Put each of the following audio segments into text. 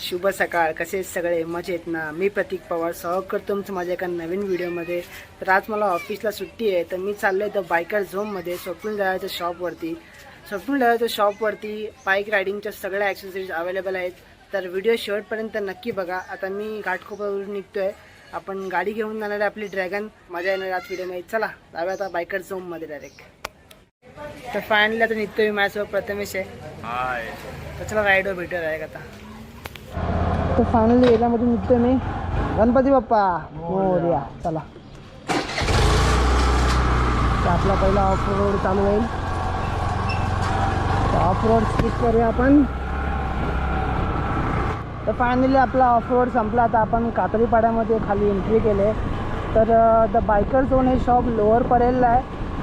शुभ सकाळ. कसे सगळे? मजेत ना? मी प्रतीक पवार. सहयोग करतो तुमचं माझ्या एका नवीन व्हिडिओमध्ये. तर आज मला ऑफिसला सुट्टी आहे तर मी चाललो आहे द बायकर झोनमध्ये स्वप्नील दळाच्या शॉपवरती स्वप्नील दळाच्या शॉपवरती बाईक रायडिंगच्या सगळ्या ॲक्सेसरीज अवेलेबल आहेत. तर व्हिडिओ शेवटपर्यंत नक्की बघा. आता मी घाटकोपरवरून निघतो आहे आपण गाडी घेऊन जाणार आहे आपली ड्रॅगन मजा येणार आज व्हिडिओमध्ये चला जाऊया आता बायकर झोनमध्ये डायरेक्ट तर फायनली आता निघतोय मी माझ्यासोबत प्रथमेश आहे. तर चला राईडवर भेटूया डायरेक्ट आता. तर फायनली एरियामधून निघतोय मी. गणपती बाप्पा. मोर्या. चला. तर आपला पहिला ऑफ रोड चालू होईल. ऑफ रोड स्किप करूया आपण. तर फायनली आपला ऑफ रोड संपला. आता आपण कातळीपाड्यामध्ये खाली एंट्री केले तर द बायकर झोन हे शॉप लोअर परेलला आहे.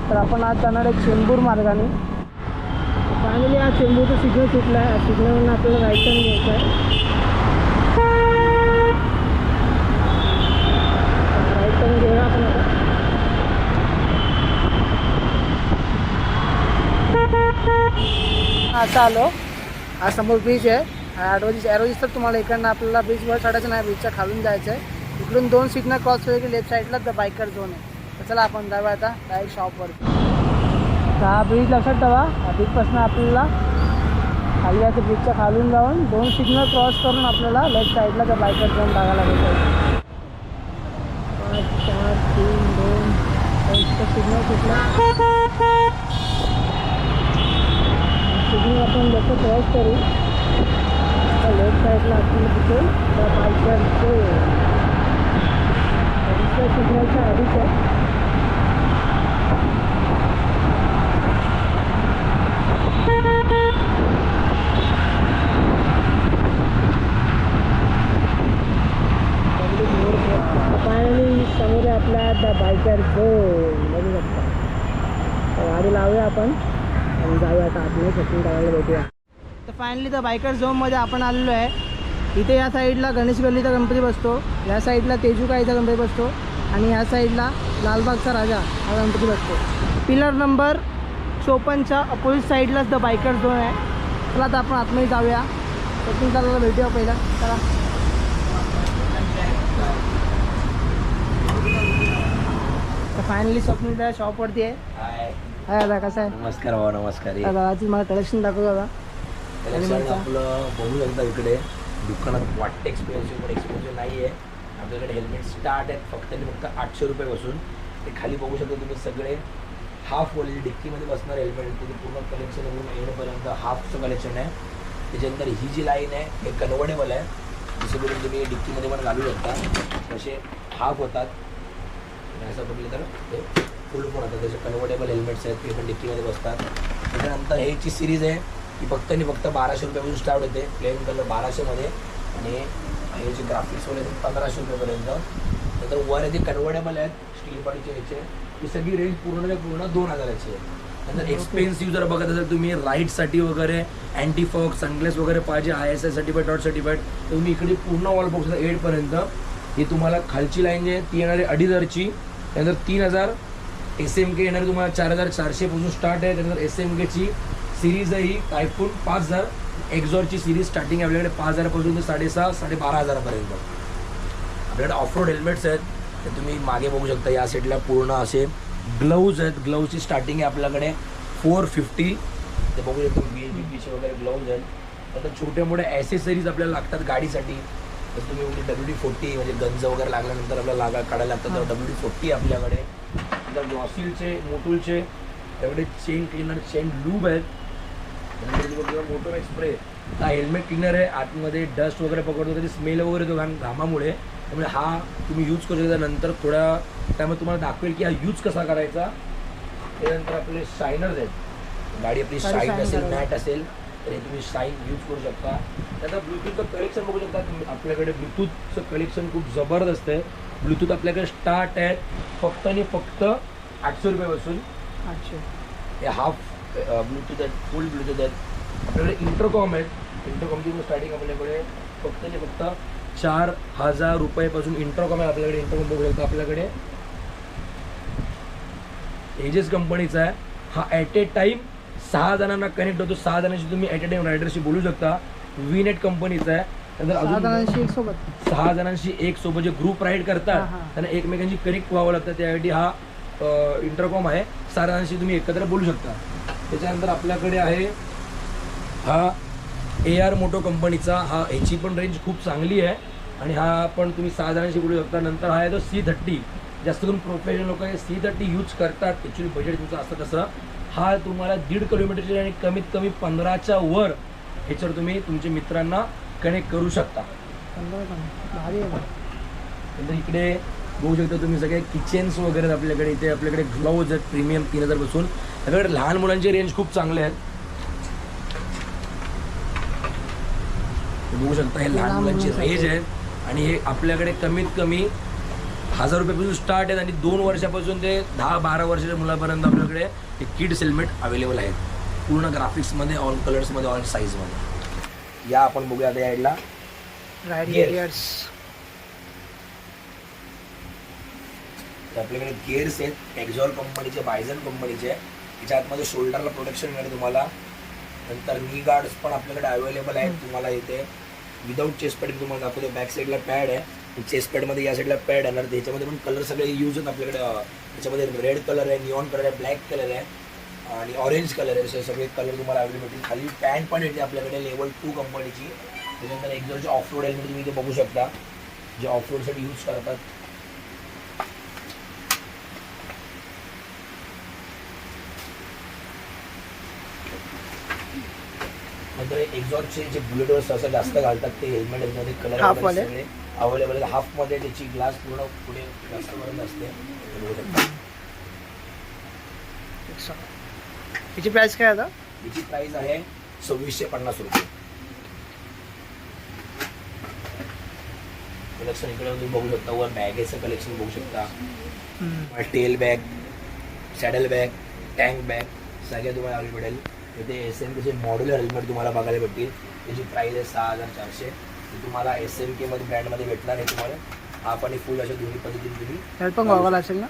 तर आपण आज जाणार आहे चेंबूर मार्गाने. फायनली आज चेंबूरचा सिग्नल सुटला आहे. सिग्नलवरून आपल्याला राईट टर्न घ्यायचा आहे. राईट टर्न घेऊया आपण आता आता आलो. हा समोर ब्रिज आहे. हा ॲडो दिस ॲरो दिसतात तुम्हाला इकडनं आपल्याला ब्रिजवर चढायचं नाही ब्रिजच्या खालून जायचं आहे इकडून दोन सिग्नल क्रॉस होईल की लेफ्ट साईडला द बायकर झोन आहे. तर चला आपण जाऊया आता डायरेक्ट शॉपवर तर हा ब्रिज लक्षात ठेवा. हा ब्रिजपासून आपल्याला खाली जायचं ब्रिजच्या खालून जाऊन दोन सिग्नल क्रॉस करून आपल्याला लेफ्ट साईडला त्या बायकर झोन बघायला भेटायचं पाच चार तीन दोन सिग्नल कुठला सिग्नल आपण जसं क्रॉस करू लेफ्ट साईडला आपल्याला तिथे त्या बायकरचे दुसऱ्या सिग्नलच्या आधीच आहे फायनली समोर आहे आपल्या द बायकर झोन बघू शकता तर गाडी लावूया आपण. आणि जाऊया आता आतमध्ये शूटिंग करायला भेटूया. तर फायनली द बायकर झोनमध्ये आपण आलेलो आहे. इथे या साईडला गणेश गल्लीचा गणपती बसतो. या साईडला तेजूकाईचा गणपती बसतो. आणि या साईडला लालबागचा राजा हा गणपती बसतो. पिलर नंबर चोपन्नच्या अपोजिट साईडलाच द बायकर झोन आहे. चला आता आपण आतमध्ये जाऊया. शूटिंग करायला भेटूया पहिला. चला. तर फायनली स्वप्नील शॉपवरती आहे. हाय दादा कसं आहे? नमस्कार भाऊ नमस्कार. दादा दादाची मला कलेक्शन दाखव दादा कलेक्शन आपलं बघू शकता इकडे. दुकानात वाटते एक्सपेन्सिव्ह पण एक्सपेन्सिव्ह नाही आहे आपल्याकडे हेल्मेट स्टार्ट आहेत फक्त आणि फक्त आठशे रुपयापासून ते खाली बघू शकता तुम्ही सगळे. हाफ वॉली डिक्कीमध्ये बसणार हेल्मेट तिथे पूर्ण कलेक्शन येण्यापर्यंत हाफचं कलेक्शन आहे. त्याच्यानंतर ही जी लाईन आहे हे कन्व्हर्टेबल आहे. जसं करून तुम्ही डिक्कीमध्ये पण घालू शकता. तसे हाफ होतात. आणि असं बघितलं तर ते फुल पण होतात त्याचे कन्व्हर्टेबल हेल्मेट्स आहेत ते पण डिक्कीमध्ये बसतात. त्याच्यानंतर ह्याची सिरीज आहे ती फक्त आणि फक्त बाराशे रुपयापासून स्टार्ट होते प्लेन कलर बाराशेमध्ये. आणि हे जे ग्राफिक्स वगैरे पंधराशे रुपयेपर्यंत. नंतर वर आहे ते कन्व्हर्टेबल आहेत स्टील बॉडीचे ह्याचे ही सगळी रेंज पूर्ण पूर्ण दोन हजाराची आहे. नंतर एक्सपेन्सिव्ह जर बघत असाल तुम्ही राईडसाठी वगैरे अँटी फॉग सनग्लास वगैरे पाहिजे I S I certified dot certified तर तुम्ही इकडे पूर्ण वॉल बॉक्स एडपर्यंत ही तुम्हाला खालची लाईन जी आहे ती येणार आहे अडीच हजारची. त्यानंतर तीन हजार एस एम के येणार तुम्हाला चार हजार चारशेपासून स्टार्ट आहे. त्यानंतर एस एम केची सिरीज आहे ही. टायफून पाच हजार. एक्झॉरची सिरीज स्टार्टिंग आहे आपल्याकडे. पाच हजारापासून ते साडेसहा साडेबारा हजारापर्यंत. आपल्याकडे ऑफरोड हेल्मेट्स आहेत. ते तुम्ही मागे बघू शकता. या साईडला पूर्ण असे ग्लव्ज आहेत. ग्लव्जची स्टार्टिंग आहे आपल्याकडे. फोर फिफ्टी ते बघू शकतो बी बी पीचे वगैरे ग्लव्ज आहेत. नंतर छोटे मोठे ॲसेसरीज आपल्याला लागतात गाडीसाठी. तर तुम्ही म्हणजे डब्ल्यू डी फोर्टी म्हणजे गंज वगैरे लागल्यानंतर आपल्याला लागा काढायला लागतात. तर डब्ल्यू डी फोर्टी आपल्याकडे. नंतर ग्लॉसिलचे मोटूलचे त्याकडे चेन क्लिनर चेन लूब आहेत. मोटर स्प्रे हा हेल्मेट क्लिनर आहे. आतमध्ये डस्ट वगैरे पकडतो त्याची स्मेल वगैरे येतो घाम घामामुळे. त्यामुळे हा तुम्ही यूज करू शकता. नंतर थोड्या त्यामुळे तुम्हाला दाखवेल की हा यूज कसा करायचा. त्यानंतर आपले शायनर्स आहेत. गाडी आपली शाईन असेल. मॅट असेल तर हे तुम्ही शाईन यूज करू शकता. त्याचं ब्लूटूथचं कलेक्शन बघू शकता. आपल्याकडे ब्लूटूथचं कलेक्शन खूप जबरदस्त आहे. ब्लूटूथ आपल्याकडे स्टार्ट आहे फक्त आणि फक्त आठशे रुपयापासून. अच्छा हे हाफ ब्लूटूथ आहेत फुल ब्लूटूथ आहेत. आपल्याकडे इंटरकॉम आहेत. इंटरकॉमची पण स्टार्टिंग आपल्याकडे फक्त आणि फक्त चार हजार रुपयापासून इंटरकॉम आहे आपल्याकडे. इंटरकॉम बघू शकता आपल्याकडे. एजेस कंपनीचा आहे. हा ॲट ए टाईम सहा जणांना कनेक्ट होतो. सहा जणांशी तुम्ही ॲट ए टाईम रायडरशी बोलू शकता. वी नेट कंपनीचा आहे. एक सोबत. सहा जणांशी एक सोबत जे ग्रुप राईड हा, करतात हा. त्यांना एकमेकांशी कनेक्ट व्हावं लागतं. त्यासाठी हा इंटरकॉम आहे. सहा जणांशी तुम्ही एकत्र बोलू शकता. त्याच्यानंतर आपल्याकडे आहे हा ए आर मोटो कंपनीचा हा ह्याची पण रेंज खूप चांगली आहे. आणि हा पण तुम्ही सहा जणांशी बोलू शकता. नंतर हा आहे तो सी थर्टी जास्त करून प्रोफेशनल लोक हे सी थर्टी यूज करतात. ॲक्च्युली बजेट तुमचं असतं तसं. हा तुम्हाला दीड किलोमीटरचे आणि कमीत कमी पंधराच्या वर ह्याच्यावर तुम्ही तुमच्या मित्रांना कनेक्ट करू शकता. नंतर इकडे बघू शकता तुम्ही सगळे किचन्स वगैरे आपल्याकडे. इथे आपल्याकडे ग्लोव्ज आहेत प्रीमियम तीन हजार बसून आपल्याकडे लहान मुलांचे रेंज खूप चांगले आहेत. बघू शकता हे लहान मुलांची रेंज आहे. आणि हे आपल्याकडे कमीत कमी हजार रुपयापासून स्टार्ट आहेत आणि दोन वर्षापासून ते दहा बारा वर्षाच्या मुलापर्यंत आपल्याकडे हे किड्स हेल्मेट अवेलेबल आहेत. पूर्ण ग्राफिक्समध्ये ऑल कलर्समध्ये ऑल साईजमध्ये या आपण बघूया आता या साईडला रायडिंग Gears. गिअर्स आपल्याकडे गेअर्स आहेत. एक्झॉल कंपनीचे बायझन कंपनीचे याच्या आतमध्ये शोल्डरला प्रोटेक्शन मिळेल तुम्हाला. नंतर नी गार्ड्स पण आपल्याकडे अवेलेबल आहेत तुम्हाला इथे. विदाऊट चेस्ट पॅड तुम्हाला दाखवतो. बॅक साईडला पॅड आहे. चेस्ट पॅडमध्ये या साईडला पॅड येणार त्याच्यामध्ये पण कलर सगळे यूज आहेत आपल्याकडे. त्याच्यामध्ये रेड कलर आहे निऑन कलर आहे ब्लॅक कलर आहे. आणि ऑरेंज कलर आहे सगळे कलर तुम्हाला अवेलेबल मिळतील. खाली पॅन्ट पण येते आपल्याकडे लेवल टू कंपनीची त्याच्यानंतर एक्झॉलचे ऑफ रोड हेल्मेट तुम्ही इथे बघू शकता. जे ऑफ रोडसाठी यूज करतात. नंतर एक्झॉटचे जे बुलेटवर सहसा जास्त घालतात ते हेल्मेटमध्ये कलर? सगळे अवेलेबल आहेत. हाफमध्ये त्याची ग्लास पूर्ण पुढे जास्त पर्यंत असते. बघू शकता. याची प्राइस काय आता? याची प्राइस आहे सव्वीसशे पन्नास रुपये. कलेक्शन इकडे तुम्ही बघू शकता वर बॅगेचं कलेक्शन बघू शकता. Tail bag saddle bag tank bag सगळे तुम्हाला अवेलेबल भेटेल इथे एस एम केचे मॉड्युलर हेल्मेट तुम्हाला बघायला भेटतील. त्याची प्राईस आहे सहा हजार चारशे तुम्हाला एस एम केमध्ये ब्रँडमध्ये भेटणार आहे तुम्हाला. हा पण फुल अशा दोन्ही पद्धतीने तुम्ही पण गॉगल असेल ना?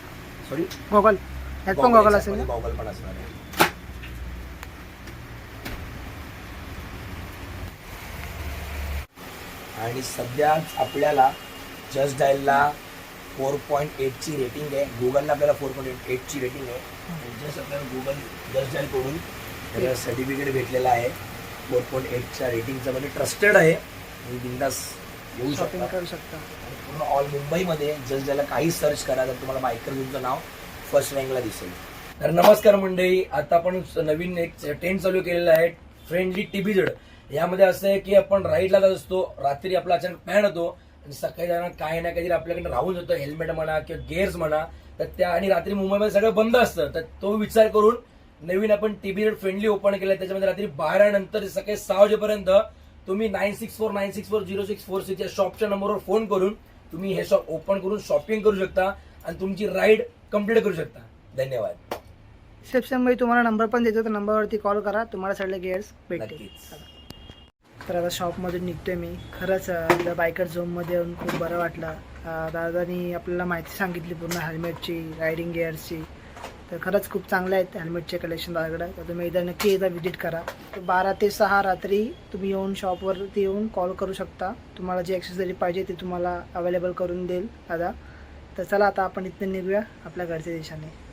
सॉरी गॉगल पण गॉगल असेल गॉगल पण असणार आहे. आणि सध्याच आपल्याला जस्ट डायलला फोर पॉईंट एटची रेटिंग आहे. गुगलला आपल्याला फोर पॉईंट एटची रेटिंग आहे. आणि जस्ट आपल्याला गुगल जस्ट डायलकडून त्याला सर्टिफिकेट भेटलेलं आहे. फोर पॉईंट एटच्या रेटिंगचं म्हणजे ट्रस्टेड आहे. आणि बिंदास येऊ शॉपिंग शकता. करू शकता. आणि पूर्ण ऑल मुंबईमध्ये जस्ट ज्याला काही सर्च करा तर तुम्हाला बायकर तुमचं नाव फर्स्ट रँकला दिसेल. तर नमस्कार मंडळी आता आपण नवीन एक ट्रेंड चालू केलेला आहे. फ्रेंडली टीबीजड यामध्ये असं आहे की आपण राईडला जात असतो रात्री आपला अचानक पॅन होतो आणि सकाळी जाणार काय ना काहीतरी आपल्याकडे राहून जातं हेल्मेट म्हणा किंवा गेअर्स म्हणा. तर त्या आणि रात्री मुंबईमध्ये सगळं बंद असतं. तर तो विचार करून नवीन आपण टीबीजड फ्रेंडली ओपन केलं त्याच्यामध्ये रात्री बारा नंतर सकाळी सहा वाजेपर्यंत तुम्ही nine six four nine six four zero six four six या शॉपच्या नंबरवर फोन करून तुम्ही हे शॉप ओपन करून शॉपिंग करू शकता आणि तुमची राईड कंप्लीट करू शकता. धन्यवाद. रिसेप्शनमध्ये तुम्हाला नंबर पण देतो. त्या नंबरवरती कॉल करा. तुम्हाला सगळे गिअर्स भेटतील. तर आता शॉपमधून आहे मी. खरंच द बायकर झोममध्ये येऊन खूप बरं वाटलं. दादानी आपल्याला माहिती सांगितली पूर्ण हेल्मेटची रायडिंग गिअरची तर खरंच खूप चांगलं आहेत हेल्मेटचे कलेक्शन दादाकडं. तर तुम्ही एकदा नक्की एकदा व्हिजिट करा. तर बारा ते सहा रात्री तुम्ही येऊन शॉपवरती येऊन कॉल करू शकता. तुम्हाला जी ॲक्सेसरी पाहिजे ती तुम्हाला अवेलेबल करून देईल दादा. तर चला आता आपण इथून निघूया आपल्या घरच्या देशाने.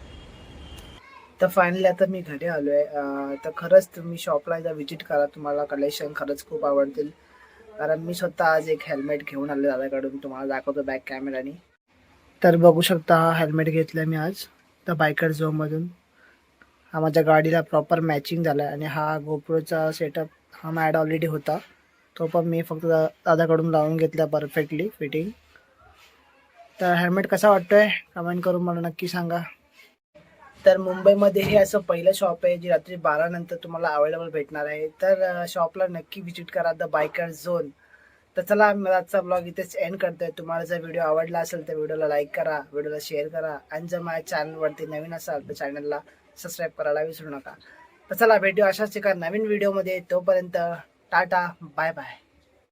तर फायनली आता मी घरी आलो आहे तर खरंच तुम्ही शॉपला एकदा व्हिजिट करा. तुम्हाला कलेक्शन खरंच खूप आवडतील. कारण मी स्वतः आज एक हेल्मेट घेऊन आलो दादाकडून. तुम्हाला दाखवतो बॅक कॅमेराने तर बघू शकता हा हेल्मेट घेतला मी आज. तर बायकर झोनमधून हा माझ्या गाडीला प्रॉपर मॅचिंग झाला आहे आणि हा गोप्रोचा सेटअप हा मॅड ऑलरेडी होता. तो पण मी फक्त दा- दादाकडून लावून घेतला परफेक्टली फिटिंग तर हेल्मेट कसा वाटतोय? कमेंट करून मला नक्की सांगा. तर मुंबईमध्ये हे असं पहिलं शॉप आहे जे रात्री बारा नंतर तुम्हाला अवेलेबल भेटणार आहे. तर शॉपला नक्की व्हिजिट करा द बायकर झोन तर चला मला आजचा ब्लॉग इथेच एंड करतोय. तुम्हाला जर व्हिडिओ आवडला असेल तर व्हिडिओला लाईक करा व्हिडिओला शेअर करा. आणि जर माझ्या चॅनलवरती नवीन असाल तर चॅनलला सबस्क्राईब करायला विसरू नका. तर चला भेटू अशाच एका नवीन व्हिडिओमध्ये तोपर्यंत टाटा बाय बाय